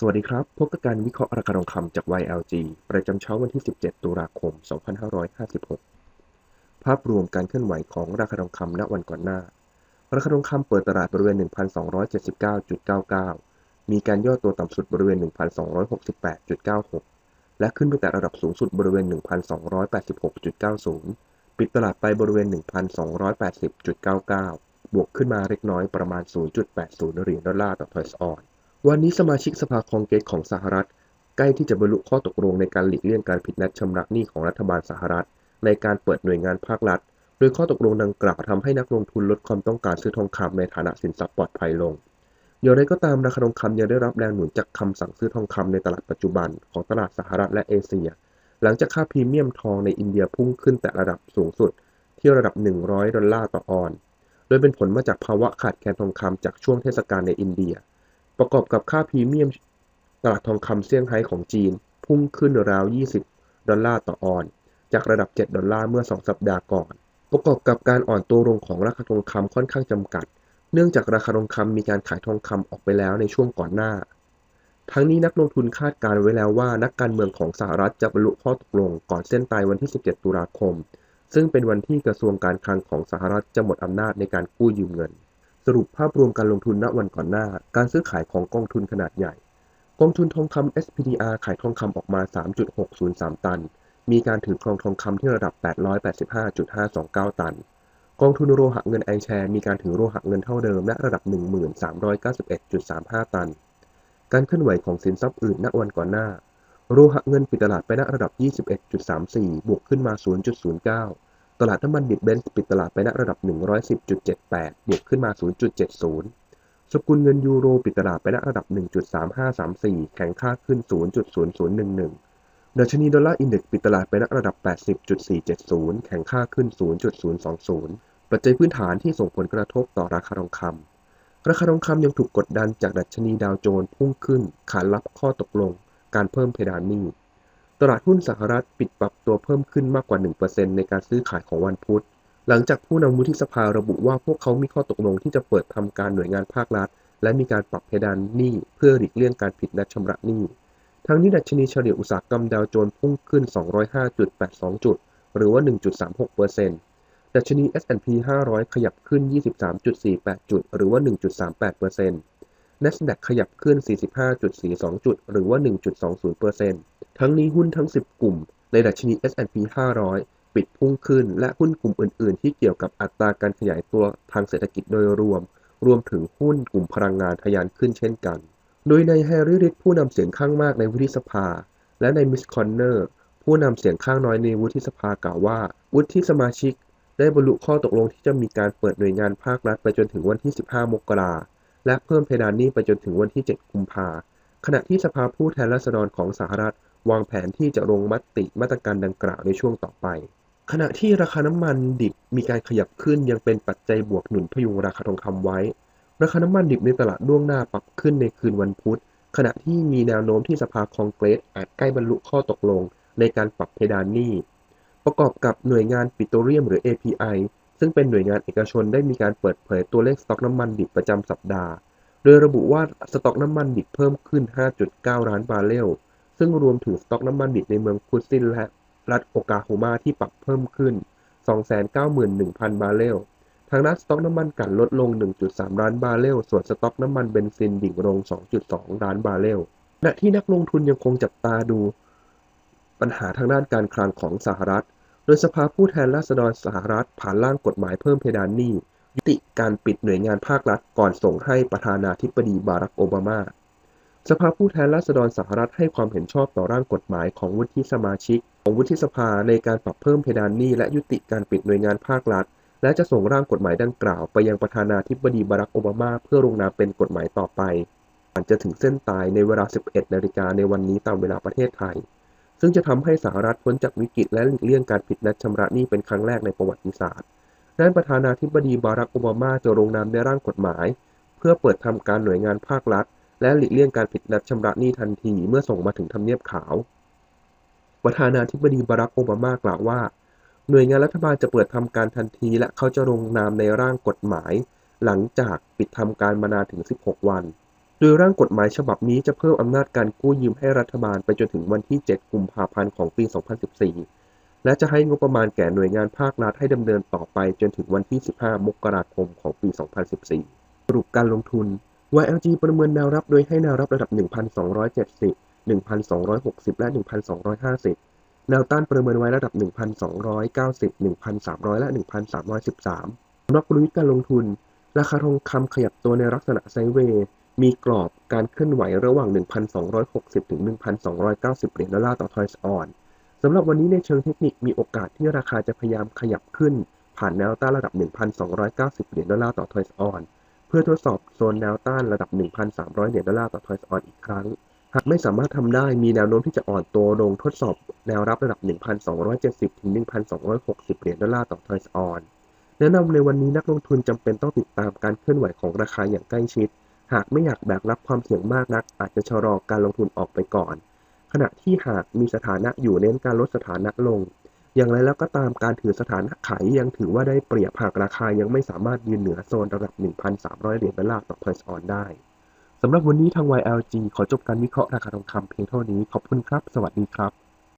สวัสดีครับ พบกับการวิเคราะห์ราคาทองคำจาก YLG ประจำเช้าวันที่ 17 ตุลาคม 2556 ภาพรวมการเคลื่อนไหวของราคาทองคำณวันก่อนหน้า ราคาทองคำเปิดตลาดบริเวณ 1,279.99 มีการย่อตัวต่ำสุดบริเวณ 1,268.96 และขึ้นไปแต่ระดับสูงสุดบริเวณ 1,286.90 ปิดตลาดไปบริเวณ 1,280.99 บวกขึ้นมาเล็กน้อยประมาณ 0.80เหรียญดอลลาร์ต่อทอยส์ออน วันนี้สมาชิกสภาคองเกรสของสหรัฐ ใกล้ที่จะบรรลุข้อตกลงในการหลีกเลี่ยงการผิดนัดชำระหนี้ของรัฐบาลสหรัฐ ในการเปิดหน่วยงานภาครัฐ โดยข้อตกลงดังกล่าวทำให้นักลงทุนลดความต้องการซื้อทองคำในฐานะสินทรัพย์ปลอดภัยลง อย่างไรก็ตามราคาทองคำยังได้รับแรงหนุนจากคำสั่งซื้อทองคำในตลาดปัจจุบันของตลาดสหรัฐและเอเชีย หลังจากค่าพรีเมียมทองในอินเดียพุ่งขึ้นแต่ระดับสูงสุด ที่ระดับ 100 ดอลลาร์ต่อออน โดยเป็นผลมาจากภาวะขาดแคลนทองคำจากช่วงเทศกาลในอินเดีย ประกอบกับค่าพรีเมียมตลาดทองคำเซี่ยงไฮ้ของจีน พุ่งขึ้นราว 20 ดอลลาร์ต่อออน จากระดับ 7 ดอลลาร์เมื่อ 2 สัปดาห์ก่อน ประกอบกับการอ่อนตัวลงของราคาทองคำค่อนข้างจำกัด เนื่องจากราคาทองคำมีการขายทองคำออกไปแล้วในช่วงก่อนหน้า ทั้งนี้นักลงทุนคาดการไว้แล้วว่านักการเมืองของสหรัฐจะบรรลุข้อตกลงก่อนเส้นตายวันที่ 17 ตุลาคม ซึ่งเป็นวันที่กระทรวงการคลังของสหรัฐจะหมดอำนาจในการกู้ยืมเงิน สรุปภาพรวมการลงทุนณวันก่อนหน้า การซื้อขายของกองทุนขนาดใหญ่ กองทุนทองคำ SPDR ขายทองคำออกมา 3.603 ตัน มีการถือครองทองคำที่ระดับ 885.529 ตัน กองทุนโลหะเงินไอแชร์มีการถือโลหะเงินเท่าเดิมและระดับ 1391.35 ตัน การเคลื่อนไหวของสินทรัพย์อื่นณวันก่อนหน้า โลหะเงินปิดตลาดไปณระดับ 21.34 บวกขึ้นมา 0.09 ตลาดน้ำมันดิบเบนซ์ปิดตลาดไปณระดับ 110.78 บวกขึ้นมา 0.70 สกุลเงินยูโรปิดตลาดไปณระดับ 1.3534 แข็งค่าขึ้น 0.0011 ดัชนีดอลลาร์อินเด็กซ์ปิดตลาดไปณระดับ 80.470 แข็งค่าขึ้น 0.020 ปัจจัยพื้นฐานที่ส่งผลกระทบต่อราคาทองคำ ราคาทองคำยังถูกกดดันจากดัชนีดาวโจนส์พุ่งขึ้นขานรับข้อตกลง การเพิ่มเพดานหนี้ ตลาดหุ้นสหรัฐปิดปรับตัวเพิ่มขึ้นมากกว่า 1%ในการซื้อขายของวันพุธ หลังจากผู้นำวุฒิสภาระบุว่าพวกเขามีข้อตกลงที่จะเปิดทำการหน่วยงานภาครัฐ และมีการปรับเพดานหนี้เพื่อหลีกเลี่ยงการผิดนัดชำระหนี้ ทั้งนี้ดัชนีเฉลี่ยอุตสาหกรรมดาวโจนส์พุ่งขึ้น 205.82 จุด หรือว่า 1.36%ดัชนี S&P 500 ขยับขึ้น 23.48 จุด หรือว่า 1.38% NASDAQ ขยับขึ้น 45.42 จุด หรือว่า 1.20% ทั้งนี้หุ้นทั้ง 10 กลุ่ม ในดัชนี S&P 500 ปิดพุ่งขึ้น และหุ้นกลุ่มอื่น ๆ ที่เกี่ยวกับอัตราการขยายตัวทางเศรษฐกิจโดยรวม รวมถึงหุ้นกลุ่มพลังงานทะยานขึ้นเช่นกัน โดยในแฮร์รี่ริดผู้นำเสียงข้างมากในวุฒิสภา และในมิสคอนเนอร์ผู้นำเสียงข้างน้อยในวุฒิสภากล่าวว่า วุฒิสมาชิก ได้บรรลุข้อตกลงที่จะมีการเปิดหน่วยงานภาครัฐไปจนถึงวันที่ 15 มกราและเพิ่มเพดานหนี้ไปจนถึงวันที่ 7 กุมภาขณะที่สภาผู้แทนราษฎรของสหรัฐ วางแผนที่จะลงมติมาตรการดังกล่าวในช่วงต่อไป ขณะที่ราคาน้ำมันดิบมีการขยับขึ้นยังเป็นปัจจัยบวกหนุนพยุงราคาทองคำไว้ ราคาน้ำมันดิบในตลาดล่วงหน้าปรับขึ้นในคืนวันพุธ ขณะที่มีแนวโน้มที่สภาคองเกรสอาจใกล้บรรลุข้อตกลง ในการปรับเพดานหนี้ ประกอบกับหน่วยงานปิโตรเลียมหรือ API ซึ่งเป็นหน่วยงานเอกชนได้มีการเปิดเผยตัวเลขสต็อกน้ำมันดิบประจำสัปดาห์ โดยระบุว่าสต็อกน้ำมันดิบเพิ่มขึ้น 5.9 ล้านบาร์เรล ซึ่งรวมถึงสต็อกน้ำมันดิบในเมืองพุซินและรัฐโอกาโฮมาที่ปรับเพิ่มขึ้น 291,000 บาร์เรล ทางด้านสต็อกน้ำมันกันลดลง 1.3 ล้านบาร์เรล ส่วนสต็อกน้ำมันเบนซินดิ่งลง 2.2 ล้านบาร์เรลขณะที่นักลงทุนยังคงจับตาดู ปัญหาทางด้านการคลังของสหรัฐ โดยสภาผู้แทนราษฎรสหรัฐผ่านร่างกฎหมายเพิ่มเพดานหนี้ ยุติการปิดหน่วยงานภาครัฐก่อนส่งให้ประธานาธิบดีบารักโอบามา สภาผู้แทนราษฎรสหรัฐให้ความเห็นชอบต่อร่างกฎหมายของวุฒิสมาชิก ของวุฒิสภาในการปรับเพิ่มเพดานหนี้และยุติการปิดหน่วยงานภาครัฐ และจะส่งร่างกฎหมายดังกล่าว ไปยังประธานาธิบดีบารักโอบามาเพื่อลงนามเป็นกฎหมายต่อไปอาจจะถึงเส้นตายในเวลา 11 นาฬิกาในวันนี้ตามเวลาประเทศไทย ซึ่งจะทำให้สหรัฐพ้นจากวิกฤตและหลีกเลี่ยงการผิดนัดชำระหนี้เป็นครั้งแรกในประวัติศาสตร์ด้านประธานาธิบดีบารักโอบามาจะลงนามในร่างกฎหมาย เพื่อเปิดทำการหน่วยงานภาครัฐ และหลีกเลี่ยงการผิดนัดชำระหนี้ทันทีเมื่อส่งมาถึงทำเนียบขาว ประธานาธิบดีบารักโอบามากล่าวว่า หน่วยงานรัฐบาลจะเปิดทำการทันที และเขาจะลงนามในร่างกฎหมาย หลังจากปิดทำการมานานถึง 16 วัน โดยร่างกฎหมายฉบับนี้จะเพิ่มอำนาจการกู้ยืมให้รัฐบาลไปจนถึงวันที่ 7 กุมภาพันธ์ของปี 2014 และจะให้งบประมาณแก่หน่วยงานภาครัฐให้ดำเนินต่อไปจนถึงวันที่ 15 มกราคมของปี 2014 สรุปการลงทุน YLG ประเมินแนวรับโดยให้แนวรับระดับ 1,270 1,260 และ 1,250 แนวต้านประเมินไว้ระดับ 1,290 1,300 และ 1,313สำหรับกลยุทธ์การลงทุน ราคาทองคำขยับตัวในลักษณะไซเวย์ มีกรอบการเคลื่อนไหวระหว่าง 1,260 ถึง 1,290 เหรียญดอลลาร์ต่อทอยส์ออนสำหรับวันนี้ในเชิงเทคนิคมีโอกาสที่ราคาจะพยายามขยับขึ้น ผ่านแนวต้านระดับ 1,290 เหรียญดอลลาร์ต่อทอยส์ออน เพื่อทดสอบโซนแนวต้านระดับ 1,300 เหรียญดอลลาร์ต่อทอยส์ออนอีกครั้ง หากไม่สามารถทำได้มีแนวโน้มที่จะอ่อนตัวลงทดสอบแนวรับระดับ 1,270 ถึง 1,260 เหรียญดอลลาร์ต่อทอยส์ออนแนะนำในวันนี้นักลงทุนจำเป็นต้องติดตามการเคลื่อนไหวของราคาอย่างใกล้ชิด หากไม่อยากแบกรับความเสี่ยงมากนัก อาจจะชะลอการลงทุนออกไปก่อน ขณะที่หากมีสถานะอยู่เน้นการลดสถานะลง อย่างไรแล้วก็ตามการถือสถานะขายยังถือว่าได้เปรียบหากราคายังไม่สามารถยืนเหนือโซนระดับ 1,300 เหรียญดอลลาร์ต่อเพอยส์ออนได้สำหรับวันนี้ทาง YLG ขอจบการวิเคราะห์ราคาทองคำเพียงเท่านี้ ขอบคุณครับ สวัสดีครับ